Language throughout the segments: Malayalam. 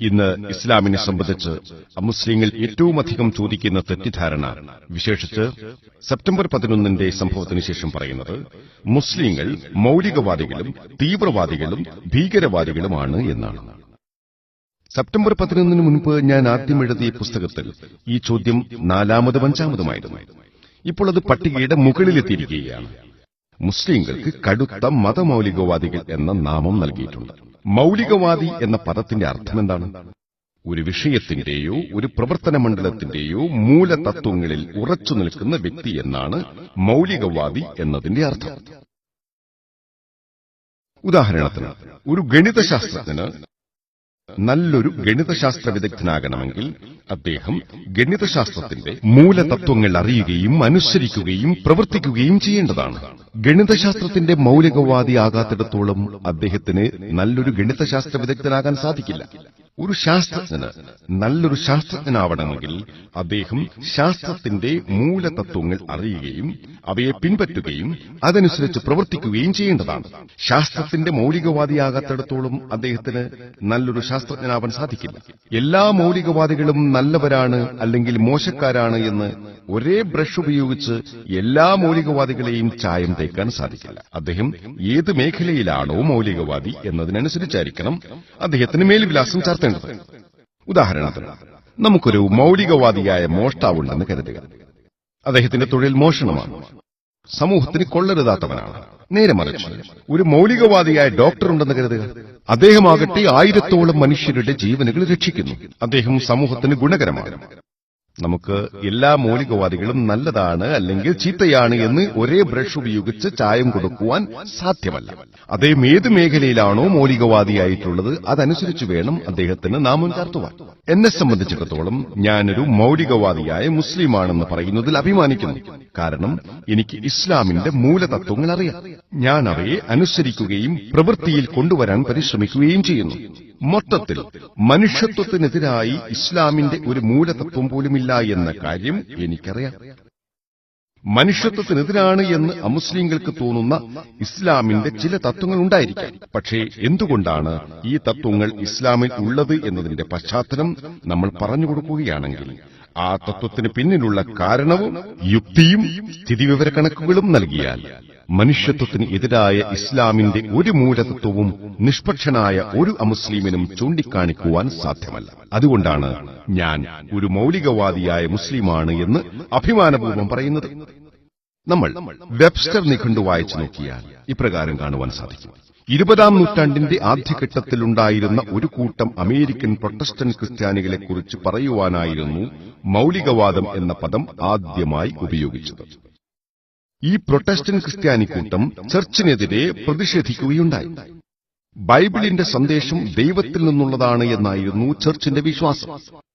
ഇന്ന് ഇസ്ലാമിനെ സംബന്ധിച്ച് മുസ്ലിങ്ങൾ ഏറ്റവും അധികം ചോദിക്കുന്ന തെറ്റിദ്ധാരണ വിശേഷിച്ച് സെപ്റ്റംബർ പതിനൊന്നിന്റെ സംഭവത്തിന് ശേഷം പറയുന്നത് മുസ്ലിങ്ങൾ മൌലികവാദികളും തീവ്രവാദികളും ഭീകരവാദികളുമാണ് എന്നാണ്. സെപ്റ്റംബർ പതിനൊന്നിന് മുൻപ് ഞാൻ ആദ്യം എഴുതിയ പുസ്തകത്തിൽ ഈ ചോദ്യം നാലാമതും അഞ്ചാമതുമായിരുന്നു. ഇപ്പോൾ അത് പട്ടികയുടെ മുകളിലെത്തിയിരിക്കുകയാണ്. മുസ്ലിങ്ങൾക്ക് കടുത്ത മതമൌലികവാദികൾ എന്ന നാമം നൽകിയിട്ടുണ്ട്. മൌലികവാദി എന്ന പദത്തിന്റെ അർത്ഥമെന്താണ്? ഒരു വിഷയത്തിന്റെയോ ഒരു പ്രവർത്തന മണ്ഡലത്തിന്റെയോ മൂലതത്വങ്ങളിൽ ഉറച്ചു നിൽക്കുന്ന വ്യക്തി എന്നാണ് മൗലികവാദി എന്നതിന്റെ അർത്ഥം. ഉദാഹരണത്തിന് ഒരു ഗണിതശാസ്ത്രജ്ഞന് നല്ലൊരു ഗണിതശാസ്ത്ര വിദഗ്ധനാകണമെങ്കിൽ അദ്ദേഹം ഗണിതശാസ്ത്രത്തിന്റെ മൂലതത്വങ്ങൾ അറിയുകയും അനുസരിക്കുകയും പ്രവർത്തിക്കുകയും ചെയ്യേണ്ടതാണ്. ഗണിതശാസ്ത്രത്തിന്റെ മൗലികവാദിയാകാത്തിടത്തോളം അദ്ദേഹത്തിന് നല്ലൊരു ഗണിതശാസ്ത്ര വിദഗ്ധനാകാൻ സാധിക്കില്ല. ഒരു ശാസ്ത്രജ്ഞന് നല്ലൊരു ശാസ്ത്രജ്ഞനാവണമെങ്കിൽ അദ്ദേഹം ശാസ്ത്രത്തിന്റെ മൂലതത്വങ്ങൾ അറിയുകയും അവയെ പിൻപറ്റുകയും അതനുസരിച്ച് പ്രവർത്തിക്കുകയും ചെയ്യേണ്ടതാണ്. ശാസ്ത്രത്തിന്റെ മൗലികവാദിയാകാത്തിടത്തോളം അദ്ദേഹത്തിന് നല്ലൊരു ശാസ്ത്രജ്ഞനാവാൻ സാധിക്കില്ല. എല്ലാ മൗലികവാദികളും നല്ലവരാണ് അല്ലെങ്കിൽ മോശക്കാരാണ് എന്ന് ഒരേ ബ്രഷ് ഉപയോഗിച്ച് എല്ലാ മൗലികവാദികളെയും ചായം തേക്കാൻ സാധിക്കില്ല. അദ്ദേഹം ഏത് മേഖലയിലാണോ മൗലികവാദി എന്നതിനനുസരിച്ചായിരിക്കണം അദ്ദേഹത്തിന് മേൽവിലാസം ചാർത്തേണ്ടത്. ഉദാഹരണത്തിന് നമുക്കൊരു മൗലികവാദിയായ മോഷ്ടാവുണ്ടെന്ന് കരുതുക. അദ്ദേഹത്തിന്റെ തൊഴിൽ മോഷണമാണ്. സമൂഹത്തിന് കൊള്ളരുതാത്തവനാണ്. നേരെ മറിച്ച് ഒരു മൗലികവാദിയായ ഡോക്ടർ ഉണ്ടെന്ന് കരുതുക. അദ്ദേഹമാകട്ടെ ആയിരത്തോളം മനുഷ്യരുടെ ജീവനുകൾ രക്ഷിക്കുന്നു. അദ്ദേഹം സമൂഹത്തിന് ഗുണകരമാണ്. നമുക്ക് എല്ലാ മൗലികവാദികളും നല്ലതാണ് അല്ലെങ്കിൽ ചീത്തയാണ് എന്ന് ഒരേ ബ്രഷ് ഉപയോഗിച്ച് ചായം കൊടുക്കുവാൻ സാധ്യമല്ല. അദ്ദേഹം ഏത് മേഖലയിലാണോ മൗലികവാദിയായിട്ടുള്ളത് അതനുസരിച്ച് വേണം അദ്ദേഹത്തിന് നാമം ചാർത്തുവാൻ. എന്നെ സംബന്ധിച്ചിടത്തോളം ഞാനൊരു മൗലികവാദിയായ മുസ്ലിമാണെന്ന് പറയുന്നതിൽ അഭിമാനിക്കുന്നു. കാരണം എനിക്ക് ഇസ്ലാമിന്റെ മൂലതത്വങ്ങൾ അറിയാം. ഞാൻ അവയെ അനുസരിക്കുകയും പ്രവൃത്തിയിൽ കൊണ്ടുവരാൻ പരിശ്രമിക്കുകയും ചെയ്യുന്നു. മൊത്തത്തിൽ മനുഷ്യത്വത്തിനെതിരായി ഇസ്ലാമിന്റെ ഒരു മൂലതത്വം പോലുമില്ല. എന്ന കാര്യം എനിക്കറിയാം. മനുഷ്യത്വത്തിനെതിരാണ് എന്ന് അമുസ്ലിങ്ങൾക്ക് തോന്നുന്ന ഇസ്ലാമിന്റെ ചില തത്വങ്ങൾ ഉണ്ടായിരിക്കാം. പക്ഷേ എന്തുകൊണ്ടാണ് ഈ തത്വങ്ങൾ ഇസ്ലാമിൽ ഉള്ളത് എന്നതിന്റെ പശ്ചാത്തലം നമ്മൾ പറഞ്ഞു കൊടുക്കുകയാണെങ്കിൽ ആ തത്വത്തിന് പിന്നിലുള്ള കാരണവും യുക്തിയും സ്ഥിതിവിവരക്കണക്കുകളും നൽകിയാൽ മനുഷ്യത്വത്തിന് എതിരായ ഇസ്ലാമിന്റെ ഒരു മൂലതത്വവും നിഷ്പക്ഷനായ ഒരു അമുസ്ലിമിനും ചൂണ്ടിക്കാണിക്കുവാൻ സാധ്യമല്ല. അതുകൊണ്ടാണ് ഞാൻ ഒരു മൗലികവാദിയായ മുസ്ലിമാണ് എന്ന് അഭിമാനപൂർവം പറയുന്നത്. നമ്മൾ വെബ്സ്റ്റർ നിഘണ്ടു വായിച്ചു നോക്കിയാൽ ഇപ്രകാരം കാണുവാൻ സാധിക്കും. ഇരുപതാം നൂറ്റാണ്ടിന്റെ ആദ്യഘട്ടത്തിലുണ്ടായിരുന്ന ഒരു കൂട്ടം അമേരിക്കൻ പ്രൊട്ടസ്റ്റന്റ് ക്രിസ്ത്യാനികളെക്കുറിച്ച് പറയുവാനായിരുന്നു മൗലികവാദം എന്ന പദം ആദ്യമായി ഉപയോഗിച്ചത്. ഈ പ്രൊട്ടസ്റ്റന്റ് ക്രിസ്ത്യാനി കൂട്ടം ചർച്ചിനെതിരെ പ്രതിഷേധിക്കുകയുണ്ടായി. ബൈബിളിന്റെ സന്ദേശം ദൈവത്തിൽ നിന്നുള്ളതാണ് എന്നായിരുന്നു ചർച്ചിന്റെ വിശ്വാസം.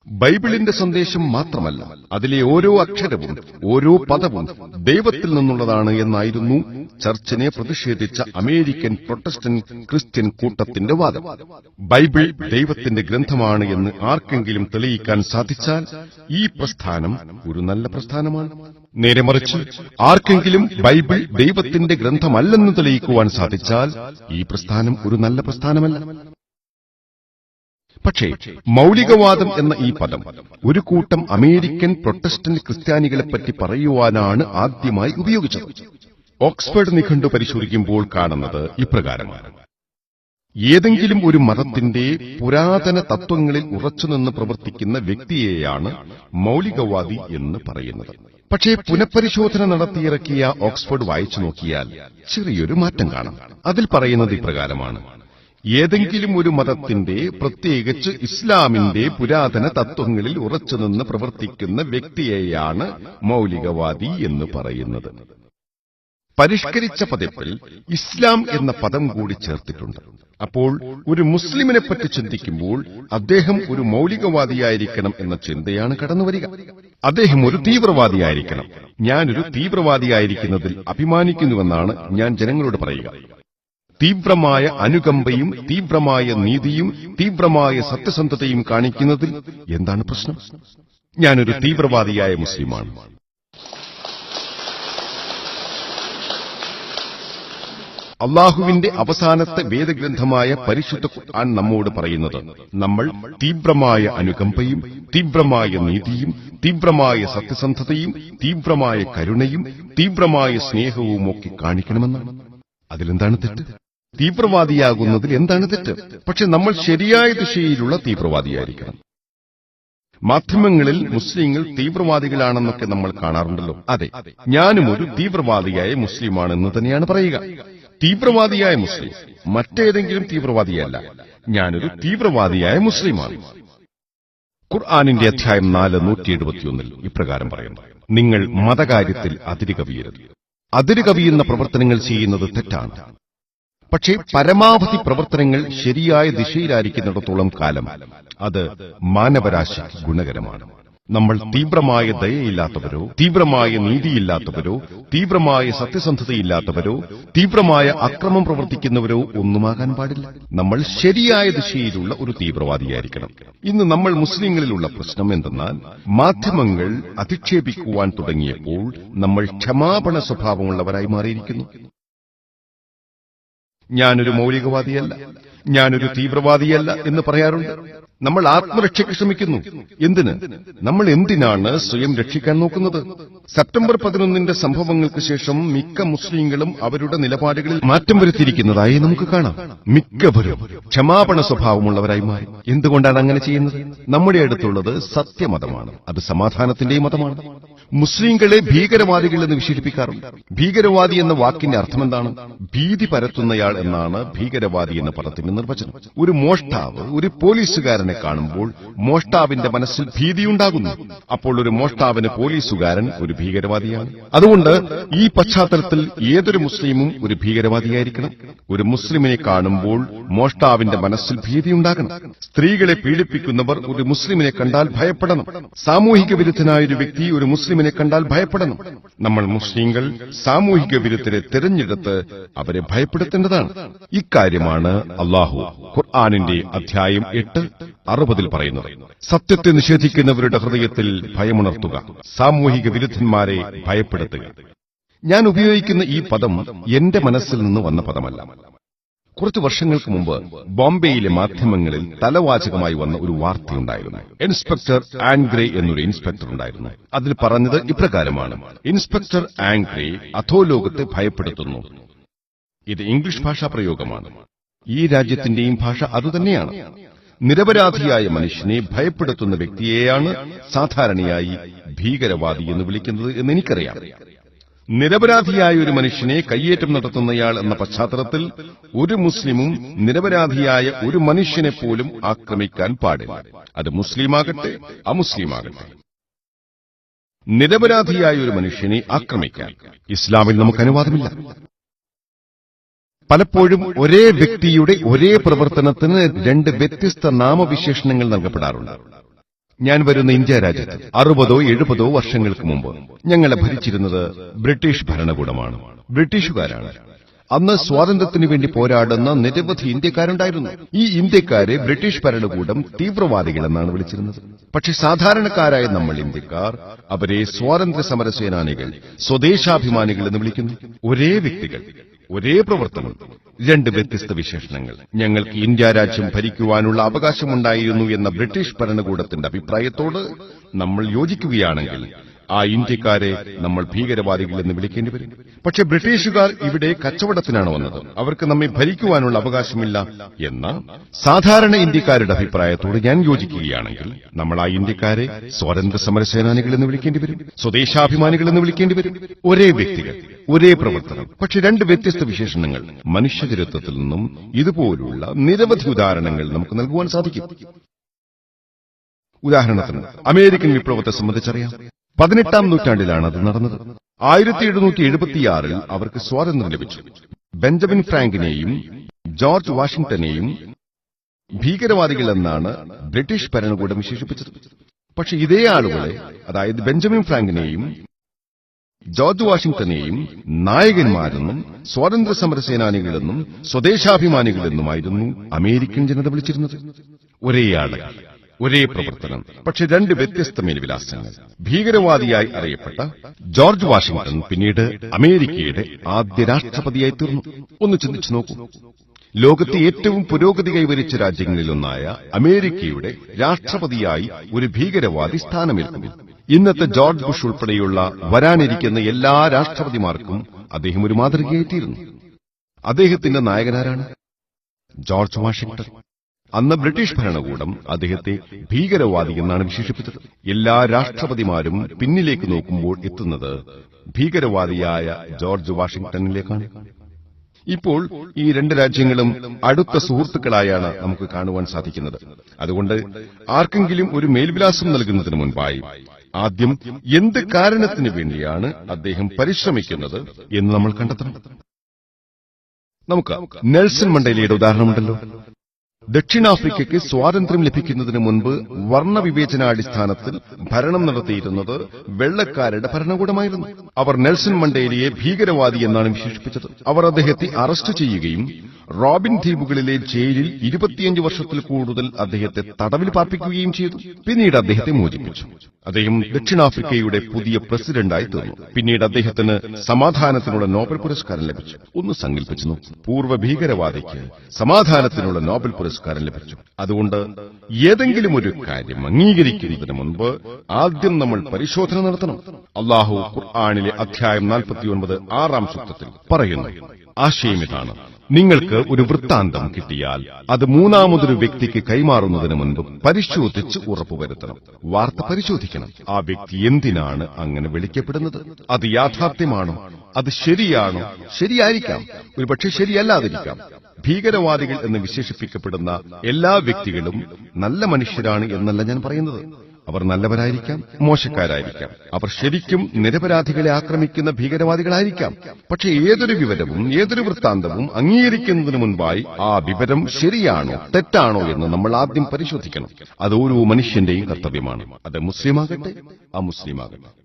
ബൈബിളിന്റെ സന്ദേശം മാത്രമല്ല അതിലെ ഓരോ അക്ഷരവും ഓരോ പദവും ദൈവത്തിൽ നിന്നുള്ളതാണ് എന്നായിരുന്നു ചർച്ചിനെ പ്രതിഷേധിച്ച അമേരിക്കൻ പ്രൊട്ടസ്റ്റന്റ് ക്രിസ്ത്യൻ കൂട്ടത്തിന്റെ വാദം. ബൈബിൾ ദൈവത്തിന്റെ ഗ്രന്ഥമാണ് എന്ന് ആർക്കെങ്കിലും തെളിയിക്കാൻ സാധിച്ചാൽ ഈ പ്രസ്ഥാനം ഒരു നല്ല പ്രസ്ഥാനമാണ്. നേരെ മറിച്ച് ആർക്കെങ്കിലും ബൈബിൾ ദൈവത്തിന്റെ ഗ്രന്ഥമല്ലെന്ന് തെളിയിക്കുവാൻ സാധിച്ചാൽ ഈ പ്രസ്ഥാനം ഒരു നല്ല പ്രസ്ഥാനമല്ല. പക്ഷേ മൗലികവാദം എന്ന ഈ പദം ഒരു കൂട്ടം അമേരിക്കൻ പ്രൊട്ടസ്റ്റന്റ് ക്രിസ്ത്യാനികളെപ്പറ്റി പറയുവാനാണ് ആദ്യമായി ഉപയോഗിച്ചത്. ഓക്സ്ഫോർഡ് നിഘണ്ടു പരിശോധിക്കുമ്പോൾ കാണുന്നത് ഇപ്രകാരമാണ്. ഏതെങ്കിലും ഒരു മതത്തിന്റെ പുരാതന തത്വങ്ങളിൽ ഉറച്ചുനിന്ന് പ്രവർത്തിക്കുന്ന വ്യക്തിയെയാണ് മൗലികവാദി എന്ന് പറയുന്നത്. പക്ഷേ പുനഃപരിശോധന നടത്തിയിറക്കിയ ഓക്സ്ഫോർഡ് വായിച്ചു നോക്കിയാൽ ചെറിയൊരു മാറ്റം കാണാം. അതിൽ പറയുന്നത് ഇപ്രകാരമാണ്. ഏതെങ്കിലും ഒരു മതത്തിന്റെ പ്രത്യേകിച്ച് ഇസ്ലാമിന്റെ പുരാതന തത്വങ്ങളിൽ ഉറച്ചുനിന്ന് പ്രവർത്തിക്കുന്ന വ്യക്തിയെയാണ് മൗലികവാദി എന്ന് പറയുന്നത്. പരിഷ്കരിച്ച പതിപ്പിൽ ഇസ്ലാം എന്ന പദം കൂടി ചേർത്തിട്ടുണ്ട്. അപ്പോൾ ഒരു മുസ്ലിമിനെ പറ്റി ചിന്തിക്കുമ്പോൾ അദ്ദേഹം ഒരു മൗലികവാദിയായിരിക്കണം എന്ന ചിന്തയാണ് കടന്നുവരിക. അദ്ദേഹം ഒരു തീവ്രവാദിയായിരിക്കണം. ഞാനൊരു തീവ്രവാദിയായിരിക്കുന്നതിൽ അഭിമാനിക്കുന്നുവെന്നാണ് ഞാൻ ജനങ്ങളോട് പറയുക. തീവ്രമായ അനുകമ്പയും തീവ്രമായ നീതിയും തീവ്രമായ സത്യസന്ധതയും കാണിക്കുന്നതിൽ എന്താണ് പ്രശ്നം? ഞാനൊരു തീവ്രവാദിയായ മുസ്ലിമാണ്. അള്ളാഹുവിന്റെ അവസാനത്തെ വേദഗ്രന്ഥമായ പരിശുദ്ധ ഖുർആൻ നമ്മോട് പറയുന്നത് നമ്മൾ തീവ്രമായ അനുകമ്പയും തീവ്രമായ നീതിയും തീവ്രമായ സത്യസന്ധതയും തീവ്രമായ കരുണയും തീവ്രമായ സ്നേഹവും ഒക്കെ കാണിക്കണമെന്നാണ്. അതിലെന്താണ് തെറ്റ്? തീവ്രവാദിയാകുന്നതിൽ എന്താണ് തെറ്റ്? പക്ഷെ നമ്മൾ ശരിയായ ദിശയിലുള്ള തീവ്രവാദിയായിരിക്കണം. മാധ്യമങ്ങളിൽ മുസ്ലിങ്ങൾ തീവ്രവാദികളാണെന്നൊക്കെ നമ്മൾ കാണാറുണ്ടല്ലോ. അതെ ഞാനും ഒരു തീവ്രവാദിയായ മുസ്ലിമാണെന്ന് തന്നെയാണ് പറയുക. തീവ്രവാദിയായ മുസ്ലിം. മറ്റേതെങ്കിലും തീവ്രവാദിയല്ല. ഞാനൊരു തീവ്രവാദിയായ മുസ്ലിമാണ്. ഖുർആാനിന്റെ അധ്യായം നാല് നൂറ്റി എഴുപത്തിയൊന്നിൽ ഇപ്രകാരം പറയുന്നു. നിങ്ങൾ മതകാര്യത്തിൽ അതിര് കവിയരുത് അതിര് കവിയുന്ന പ്രവർത്തനങ്ങൾ ചെയ്യുന്നത് തെറ്റാണ്. പക്ഷേ പരമാവധി പ്രവർത്തനങ്ങൾ ശരിയായ ദിശയിലായിരിക്കുന്നിടത്തോളം കാലം അത് മാനവരാശിക്ക് ഗുണകരമാണ്. നമ്മൾ തീവ്രമായ ദയയില്ലാത്തവരോ തീവ്രമായ നീതിയില്ലാത്തവരോ തീവ്രമായ സത്യസന്ധതയില്ലാത്തവരോ തീവ്രമായ അക്രമം പ്രവർത്തിക്കുന്നവരോ ഒന്നുമാകാൻ പാടില്ല. നമ്മൾ ശരിയായ ദിശയിലുള്ള ഒരു തീവ്രവാദിയായിരിക്കണം. ഇന്ന് നമ്മൾ മുസ്ലിങ്ങളിലുള്ള പ്രശ്നം എന്തെന്നാൽ മാധ്യമങ്ങൾ അധിക്ഷേപിക്കുവാൻ തുടങ്ങിയപ്പോൾ നമ്മൾ ക്ഷമാപണ സ്വഭാവമുള്ളവരായി മാറിയിരിക്കുന്നു. ഞാനൊരു മൗലികവാദിയല്ല ഞാനൊരു തീവ്രവാദിയല്ല എന്ന് പറയാറുണ്ട്. നമ്മൾ ആത്മരക്ഷയ്ക്ക് ശ്രമിക്കുന്നു. എന്തിന്? നമ്മൾ എന്തിനാണ് സ്വയം രക്ഷിക്കാൻ നോക്കുന്നത്? സെപ്റ്റംബർ പതിനൊന്നിന്റെ സംഭവങ്ങൾക്ക് ശേഷം മിക്ക മുസ്ലിങ്ങളും അവരുടെ നിലപാടുകളിൽ മാറ്റം വരുത്തിയിരിക്കുന്നതായി നമുക്ക് കാണാം. മിക്കവരും ക്ഷമാപണ സ്വഭാവമുള്ളവരായി മാറി. എന്തുകൊണ്ടാണ് അങ്ങനെ ചെയ്യുന്നത്? നമ്മുടെ അടുത്തുള്ളത് സത്യമതമാണ്. അത് സമാധാനത്തിന്റെയും മതമാണ്. മുസ്ലിങ്ങളെ ഭീകരവാദികൾ എന്ന് വിശേഷിപ്പിക്കാറുണ്ട്. ഭീകരവാദി എന്ന വാക്കിന്റെ അർത്ഥമെന്താണ്? ഭീതി പരത്തുന്നയാൾ എന്നാണ് ഭീകരവാദി എന്ന പദത്തിന്റെ നിർവചനം. ഒരു മോഷ്ടാവ് ഒരു പോലീസുകാരനെ കാണുമ്പോൾ മോഷ്ടാവിന്റെ മനസ്സിൽ ഭീതിയുണ്ടാകുന്നു അപ്പോൾ ഒരു മോഷ്ടാവിന് പോലീസുകാരൻ ഒരു ഭീകരവാദിയാണ്. അതുകൊണ്ട് ഈ പശ്ചാത്തലത്തിൽ ഏതൊരു മുസ്ലിമും ഒരു ഭീകരവാദിയായിരിക്കണം. ഒരു മുസ്ലിമിനെ കാണുമ്പോൾ മോഷ്ടാവിന്റെ മനസ്സിൽ ഭീതിയുണ്ടാകണം സ്ത്രീകളെ പീഡിപ്പിക്കുന്നവർ ഒരു മുസ്ലിമിനെ കണ്ടാൽ ഭയപ്പെടണം. സാമൂഹിക വിരുദ്ധനായ ഒരു വ്യക്തി ഒരു മുസ്ലിമിനെ കണ്ടാൽ ഭയപ്പെടണം. നമ്മൾ മുസ്ലിങ്ങൾ സാമൂഹിക വിരുദ്ധരെ തിരഞ്ഞെടുത്ത് അവരെ ഭയപ്പെടുത്തേണ്ടതാണ്. ഇക്കാര്യമാണ് അള്ളാഹു ഖുർആാനിന്റെ അധ്യായം എട്ട് അറുപതിൽ പറയുന്നത്. സത്യത്തെ നിഷേധിക്കുന്നവരുടെ ഹൃദയത്തിൽ ഭയമുണർത്തുക. സാമൂഹിക വിരുദ്ധന്മാരെ ഭയപ്പെടുത്തുക. ഞാൻ ഉപയോഗിക്കുന്ന ഈ പദം എന്റെ മനസ്സിൽ നിന്ന് വന്ന പദമല്ല. കുറച്ചു വർഷങ്ങൾക്ക് മുമ്പ് ബോംബെയിലെ മാധ്യമങ്ങളിൽ തലവാചകമായി വന്ന ഒരു വാർത്തയുണ്ടായിരുന്നു. ഇൻസ്പെക്ടർ ആൻഗ്രേ എന്നൊരു ഇൻസ്പെക്ടർ ഉണ്ടായിരുന്നു. അതിൽ പറഞ്ഞത് ഇപ്രകാരമാണ്. ഇൻസ്പെക്ടർ ആൻഗ്രേ അധോലോകത്തെ ഭയപ്പെടുത്തുന്നു. ഇത് ഇംഗ്ലീഷ് ഭാഷാ പ്രയോഗമാണ്. ഈ രാജ്യത്തിന്റെയും ഭാഷ അതുതന്നെയാണ് നിരപരാധിയായ മനുഷ്യനെ ഭയപ്പെടുത്തുന്ന വ്യക്തിയെയാണ് സാധാരണയായി ഭീകരവാദി എന്ന് വിളിക്കുന്നത് എന്ന് എനിക്കറിയാം. നിരപരാധിയായ ഒരു മനുഷ്യനെ കയ്യേറ്റം നടത്തുന്നയാൾ എന്ന പശ്ചാത്തലത്തിൽ ഒരു മുസ്ലിമും നിരപരാധിയായ ഒരു മനുഷ്യനെ പോലും ആക്രമിക്കാൻ പാടില്ല. അത് മുസ്ലിമാകട്ടെ അമുസ്ലിമാകട്ടെ. നിരപരാധിയായ ഒരു മനുഷ്യനെ ആക്രമിക്കാൻ ഇസ്ലാമിൽ നമുക്ക് അനുവാദമില്ല. പലപ്പോഴും ഒരേ വ്യക്തിയുടെ ഒരേ പ്രവർത്തനത്തിന് രണ്ട് വ്യത്യസ്ത നാമവിശേഷണങ്ങൾ നൽകപ്പെടാറുണ്ട്. ഞാൻ വരുന്ന ഇന്ത്യ രാജ്യത്ത് അറുപതോ എഴുപതോ വർഷങ്ങൾക്ക് മുമ്പ് ഞങ്ങളെ ഭരിച്ചിരുന്നത് ബ്രിട്ടീഷ് ഭരണകൂടമാണ്. ബ്രിട്ടീഷുകാരാണ്. അന്ന് സ്വാതന്ത്ര്യത്തിനു വേണ്ടി പോരാടുന്ന നിരവധി ഇന്ത്യക്കാരുണ്ടായിരുന്നു. ഈ ഇന്ത്യക്കാരെ ബ്രിട്ടീഷ് ഭരണകൂടം തീവ്രവാദികളെന്നാണ് വിളിച്ചിരുന്നത്. പക്ഷെ സാധാരണക്കാരായ നമ്മൾ ഇന്ത്യക്കാർ അവരെ സ്വാതന്ത്ര്യ സമര സേനാനികൾ സ്വദേശാഭിമാനികൾ എന്ന് വിളിക്കുന്നു. ഒരേ വ്യക്തികൾ. ഒരേ പ്രവർത്തനം. രണ്ട് വ്യത്യസ്ത വിശേഷണങ്ങൾ. ഞങ്ങൾക്ക് ഇന്ത്യ രാജ്യം ഭരിക്കുവാനുള്ള അവകാശമുണ്ടായിരുന്നു എന്ന ബ്രിട്ടീഷ് ഭരണകൂടത്തിന്റെ അഭിപ്രായത്തോട് നമ്മൾ യോജിക്കുകയാണെങ്കിൽ ആ ഇന്ത്യക്കാരെ നമ്മൾ ഭീകരവാദികൾ എന്ന് വിളിക്കേണ്ടി വരും. പക്ഷെ ബ്രിട്ടീഷുകാർ ഇവിടെ കച്ചവടത്തിനാണ് വന്നത്. അവർക്ക് നമ്മെ ഭരിക്കുവാനുള്ള അവകാശമില്ല എന്ന സാധാരണ ഇന്ത്യക്കാരുടെ അഭിപ്രായത്തോട് ഞാൻ യോജിക്കുകയാണെങ്കിൽ നമ്മൾ ആ ഇന്ത്യക്കാരെ സ്വാതന്ത്ര്യ സമര സേനാനികൾ എന്ന് വിളിക്കേണ്ടി വരും. സ്വദേശാഭിമാനികൾ എന്ന് വിളിക്കേണ്ടി വരും. ഒരേ വ്യക്തികൾ ഒരേ പ്രവർത്തനം. പക്ഷെ രണ്ട് വ്യത്യസ്ത വിശേഷണങ്ങൾ. മനുഷ്യചരിത്രത്തിൽ നിന്നും ഇതുപോലുള്ള നിരവധി ഉദാഹരണങ്ങൾ നമുക്ക് നൽകുവാൻ സാധിക്കും. ഉദാഹരണത്തിന് അമേരിക്കൻ വിപ്ലവത്തെ സംബന്ധിച്ചറിയാം. പതിനെട്ടാം നൂറ്റാണ്ടിലാണ് അത് നടന്നത്. ആയിരത്തി എഴുന്നൂറ്റി എഴുപത്തിയാറിൽ അവർക്ക് സ്വാതന്ത്ര്യം ലഭിച്ചു. ബെഞ്ചമിൻ ഫ്രാങ്കിനെയും ജോർജ് വാഷിംഗ്ടനെയും ഭീകരവാദികൾ എന്നാണ് ബ്രിട്ടീഷ് ഭരണകൂടം വിശേഷിപ്പിച്ചത്. പക്ഷെ ഇതേ ആളുകളെ അതായത് ബെഞ്ചമിൻ ഫ്രാങ്കിനെയും ജോർജ് വാഷിംഗ്ടനെയും നായകന്മാരെന്നും സ്വാതന്ത്ര്യ സമര സേനാനികളെന്നും സ്വദേശാഭിമാനികളെന്നുമായിരുന്നു അമേരിക്കൻ ജനത വിളിച്ചിരുന്നത്. ഒരേ ആളുകൾ ഒരേ പ്രവർത്തനം പക്ഷെ രണ്ട് വ്യത്യസ്ത മേൽവിലാസങ്ങൾ. ഭീകരവാദിയായി അറിയപ്പെട്ട ജോർജ് വാഷിംഗ്ടൺ പിന്നീട് അമേരിക്കയുടെ ആദ്യ രാഷ്ട്രപതിയായി തീർന്നു. ഒന്ന് ചിന്തിച്ചു നോക്കൂ. ലോകത്തെ ഏറ്റവും പുരോഗതി കൈവരിച്ച രാജ്യങ്ങളിലൊന്നായ അമേരിക്കയുടെ രാഷ്ട്രപതിയായി ഒരു ഭീകരവാദി സ്ഥാനമേൽക്കുന്നു. ഇന്നത്തെ ജോർജ് ബുഷ് ഉൾപ്പെടെയുള്ള വരാനിരിക്കുന്ന എല്ലാ രാഷ്ട്രപതിമാർക്കും അദ്ദേഹം ഒരു മാതൃകയായിത്തീരുന്നു. അദ്ദേഹത്തിന്റെ നായകനാരാണ് ജോർജ് വാഷിംഗ്ടൺ അന്ന് ബ്രിട്ടീഷ് ഭരണകൂടം അദ്ദേഹത്തെ ഭീകരവാദി എന്നാണ് വിശേഷിപ്പിച്ചത്. എല്ലാ രാഷ്ട്രപതിമാരും പിന്നിലേക്ക് നോക്കുമ്പോൾ എത്തുന്നത് ഭീകരവാദിയായ ജോർജ് വാഷിംഗ്ടണിലേക്കാണ് ഇപ്പോൾ ഈ രണ്ട് രാജ്യങ്ങളും അടുത്ത സുഹൃത്തുക്കളായാണ് നമുക്ക് കാണുവാൻ സാധിക്കുന്നത്. അതുകൊണ്ട് ആർക്കെങ്കിലും ഒരു മേൽവിലാസം നൽകുന്നതിന് മുൻപായി ആദ്യം എന്ത് കാരണത്തിന് വേണ്ടിയാണ് അദ്ദേഹം പരിശ്രമിക്കുന്നത് എന്ന് നമ്മൾ കണ്ടെത്തണം. നമുക്ക് നെൽസൺ മണ്ടേലയുടെ ഉദാഹരണമുണ്ടല്ലോ. ദക്ഷിണാഫ്രിക്കയ്ക്ക് സ്വാതന്ത്ര്യം ലഭിക്കുന്നതിന് മുൻപ് വർണവിവേചനാടിസ്ഥാനത്തിൽ ഭരണം നടത്തിയിരുന്നത് വെള്ളക്കാരുടെ ഭരണകൂടമായിരുന്നു. അവർ നെൽസൺ മണ്ടേലയെ ഭീകരവാദി എന്നാണ് വിശേഷിപ്പിച്ചത്. അവർ അദ്ദേഹത്തെ അറസ്റ്റ് ചെയ്യുകയും റോബിൻ ദ്വീപുകളിലെ ജയിലിൽ ഇരുപത്തിയഞ്ച് വർഷത്തിൽ കൂടുതൽ അദ്ദേഹത്തെ തടവിൽ പാർപ്പിക്കുകയും ചെയ്തു. പിന്നീട് അദ്ദേഹത്തെ മോചിപ്പിച്ചു. അദ്ദേഹം ദക്ഷിണാഫ്രിക്കയുടെ പുതിയ പ്രസിഡന്റായി തീർന്നു. പിന്നീട് അദ്ദേഹത്തിന് സമാധാനത്തിനുള്ള നോബൽ പുരസ്കാരം ലഭിച്ചു. ഒന്ന് സങ്കല്പിച്ചു പൂർവ ഭീകരവാദിക്ക് സമാധാനത്തിനുള്ള നോബൽ പുരസ്കാരം ലഭിച്ചു. അതുകൊണ്ട് ഏതെങ്കിലും ഒരു കാര്യം അംഗീകരിക്കുന്നതിന് മുൻപ് ആദ്യം നമ്മൾ പരിശോധന നടത്തണം. അള്ളാഹു ഖുർആാനിലെ അധ്യായം നാൽപ്പത്തിയൊൻപത് ആറാം സൂക്തത്തിൽ പറയുന്നു ആശയം ഇതാണ് നിങ്ങൾക്ക് ഒരു വൃത്താന്തം കിട്ടിയാൽ അത് മൂന്നാമതൊരു വ്യക്തിക്ക് കൈമാറുന്നതിന് മുൻപ് പരിശോധിച്ച് ഉറപ്പുവരുത്തണം വാർത്ത പരിശോധിക്കണം. ആ വ്യക്തി എന്തിനാണ് അങ്ങനെ വിളിക്കപ്പെടുന്നത്? അത് യാഥാർത്ഥ്യമാണോ? അത് ശരിയാണോ? ശരിയായിരിക്കാം. ഒരുപക്ഷെ ശരിയല്ലാതിരിക്കാം. ഭീകരവാദികൾ എന്ന് വിശേഷിപ്പിക്കപ്പെടുന്ന എല്ലാ വ്യക്തികളും നല്ല മനുഷ്യരാണ് എന്നല്ല ഞാൻ പറയുന്നത്. അവർ നല്ലവരായിരിക്കാം മോശക്കാരായിരിക്കാം. അവർ ശരിക്കും നിരപരാധികളെ ആക്രമിക്കുന്ന ഭീകരവാദികളായിരിക്കാം. പക്ഷേ ഏതൊരു വിവരവും ഏതൊരു വൃത്താന്തവും അംഗീകരിക്കുന്നതിന് മുൻപായി ആ വിവരം ശരിയാണോ തെറ്റാണോ എന്ന് നമ്മൾ ആദ്യം പരിശോധിക്കണം. അത് ഓരോ മനുഷ്യന്റെയും കർത്തവ്യമാണ്. അത് മുസ്ലിമാകട്ടെ അമുസ്ലിമാകട്ടെ